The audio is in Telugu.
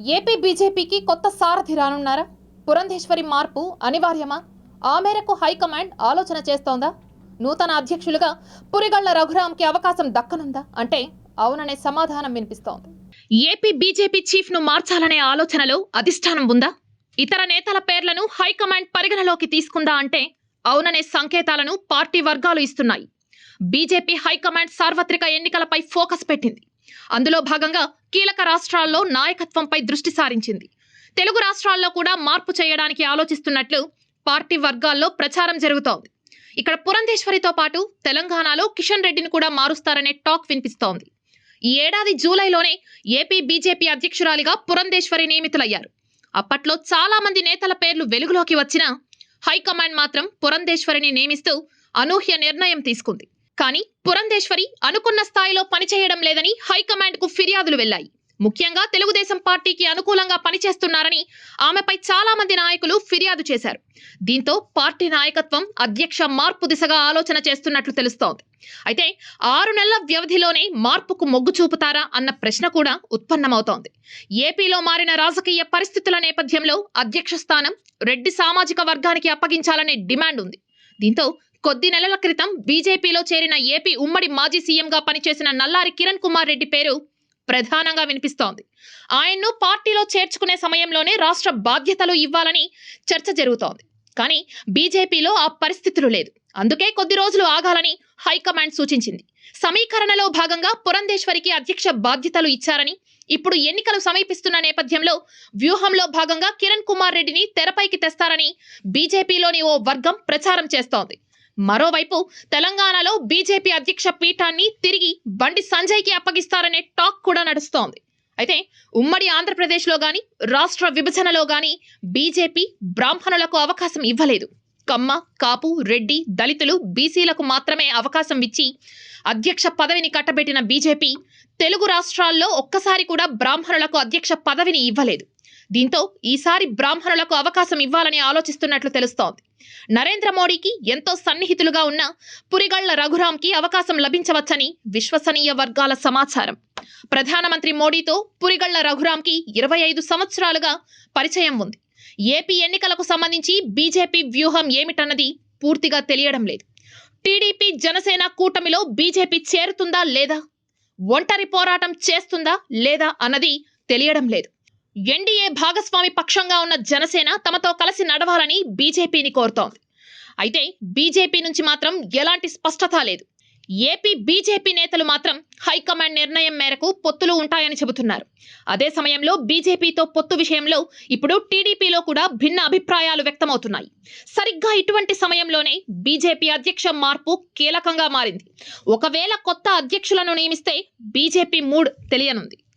ఏపీ బీజేపీకి కొత్త సారథి రానున్నారా? పురంధేశ్వరి మార్పు అనివార్యమా? ఆ మేరకు హైకమాండ్ ఆలోచన చేస్తోందా? నూతన అధ్యక్షులుగా పురిగళ్ళ రఘురాంకి అవకాశం దక్కనుందా? అంటే అవుననే సమాధానం వినిపిస్తోంది. ఏపీ బీజేపీ చీఫ్ను మార్చాలనే ఆలోచనలో అధిష్టానం ఉందా? ఇతర నేతల పేర్లను హైకమాండ్ పరిగణలోకి తీసుకుందా అంటే అవుననే సంకేతాలను పార్టీ వర్గాలు ఇస్తున్నాయి. బీజేపీ హైకమాండ్ సార్వత్రిక ఎన్నికలపై ఫోకస్ పెట్టింది. అందులో భాగంగా కీలక రాష్ట్రాల్లో నాయకత్వంపై దృష్టి సారించింది. తెలుగు రాష్ట్రాల్లో కూడా మార్పు చేయడానికి ఆలోచిస్తున్నట్లు పార్టీ వర్గాల్లో ప్రచారం జరుగుతోంది. ఇక్కడ పురంధేశ్వరితో పాటు తెలంగాణలో కిషన్ రెడ్డిని కూడా మారుస్తారనే టాక్ వినిపిస్తోంది. ఈ ఏడాది జూలైలోనే ఏపీ బీజేపీ అధ్యక్షురాలిగా పురంధేశ్వరి నియమితులయ్యారు. అప్పట్లో చాలా మంది నేతల పేర్లు వెలుగులోకి వచ్చినా హైకమాండ్ మాత్రం పురంధేశ్వరిని నియమిస్తూ అనూహ్య నిర్ణయం తీసుకుంది. కానీ పురంధేశ్వరి అనుకున్న స్థాయిలో పనిచేయడం లేదని హైకమాండ్కు ఫిర్యాదులు వెళ్ళాయి ముఖ్యంగా తెలుగుదేశం పార్టీకి అనుకూలంగా పనిచేస్తున్నారని ఆమెపై చాలా మంది నాయకులు ఫిర్యాదు చేశారు. దీంతో పార్టీ నాయకత్వం అధ్యక్ష మార్పు దిశగా ఆలోచన చేస్తున్నట్లు తెలుస్తోంది. అయితే ఆరు నెలల వ్యవధిలోనే మార్పుకు మొగ్గు చూపుతారా అన్న ప్రశ్న కూడా ఉత్పన్నమవుతోంది. ఏపీలో మారిన రాజకీయ పరిస్థితుల నేపథ్యంలో అధ్యక్ష స్థానం రెడ్డి సామాజిక వర్గానికి అప్పగించాలనే డిమాండ్ ఉంది. దీంతో కొద్ది నెలల క్రితం బీజేపీలో చేరిన ఏపీ ఉమ్మడి మాజీ సీఎంగా పనిచేసిన నల్లారి కిరణ్ కుమార్ రెడ్డి పేరు ప్రధానంగా వినిపిస్తోంది. ఆయన్ను పార్టీలో చేర్చుకునే సమయంలోనే రాష్ట్ర బాధ్యతలు ఇవ్వాలని చర్చ జరుగుతోంది. కానీ బీజేపీలో ఆ పరిస్థితులు లేదు. అందుకే కొద్ది రోజులు ఆగాలని హైకమాండ్ సూచించింది. సమీకరణలో భాగంగా పురంధేశ్వరికి అధ్యక్ష బాధ్యతలు ఇచ్చారని ఇప్పుడు ఎన్నికలు సమీపిస్తున్న నేపథ్యంలో వ్యూహంలో భాగంగా కిరణ్ కుమార్ రెడ్డిని తెరపైకి తెస్తారని బీజేపీలోని ఓ వర్గం ప్రచారం చేస్తోంది. మరోవైపు తెలంగాణలో బీజేపీ అధ్యక్ష పీఠాన్ని తిరిగి బండి సంజయ్కి అప్పగిస్తారనే టాక్ కూడా నడుస్తోంది. అయితే ఉమ్మడి ఆంధ్రప్రదేశ్లో గాని రాష్ట్ర విభజనలో గాని బీజేపీ బ్రాహ్మణులకు అవకాశం ఇవ్వలేదు. కమ్మ కాపు రెడ్డి దళితులు బీసీలకు మాత్రమే అవకాశం ఇచ్చి అధ్యక్ష పదవిని కట్టబెట్టిన బీజేపీ తెలుగు రాష్ట్రాల్లో ఒక్కసారి కూడా బ్రాహ్మణులకు అధ్యక్ష పదవిని ఇవ్వలేదు. దీంతో ఈసారి బ్రాహ్మణులకు అవకాశం ఇవ్వాలని ఆలోచిస్తున్నట్లు తెలుస్తోంది. నరేంద్ర మోడీకి ఎంతో సన్నిహితులుగా ఉన్న పురిగళ్ళ రఘురాంకి అవకాశం లభించవచ్చని విశ్వసనీయ వర్గాల సమాచారం. ప్రధానమంత్రి మోడీతో పురిగళ్ళ రఘురాంకి ఇరవై ఐదు సంవత్సరాలుగా పరిచయం ఉంది. ఏపీ ఎన్నికలకు సంబంధించి బీజేపీ వ్యూహం ఏమిటన్నది పూర్తిగా తెలియడం లేదు. టీడీపీ జనసేన కూటమిలో బీజేపీ చేరుతుందా లేదా? ఒంటరి పోరాటం చేస్తుందా లేదా అన్నది తెలియడం లేదు. ఎన్డీఏ భాగస్వామి పక్షంగా ఉన్న జనసేన తమతో కలిసి నడవాలని బీజేపీని కోరుతోంది. అయితే బీజేపీ నుంచి మాత్రం ఎలాంటి స్పష్టత లేదు. ఏపీ బీజేపీ నేతలు మాత్రం హైకమాండ్ నిర్ణయం మేరకు పొత్తులు ఉంటాయని చెబుతున్నారు. అదే సమయంలో బీజేపీతో పొత్తు విషయంలో ఇప్పుడు టీడీపీలో కూడా భిన్న అభిప్రాయాలు వ్యక్తమవుతున్నాయి. సరిగ్గా ఇటువంటి సమయంలోనే బీజేపీ అధ్యక్ష మార్పు కీలకంగా మారింది. ఒకవేళ కొత్త అధ్యక్షులను నియమిస్తే బీజేపీ మూడ్ తెలియనుంది.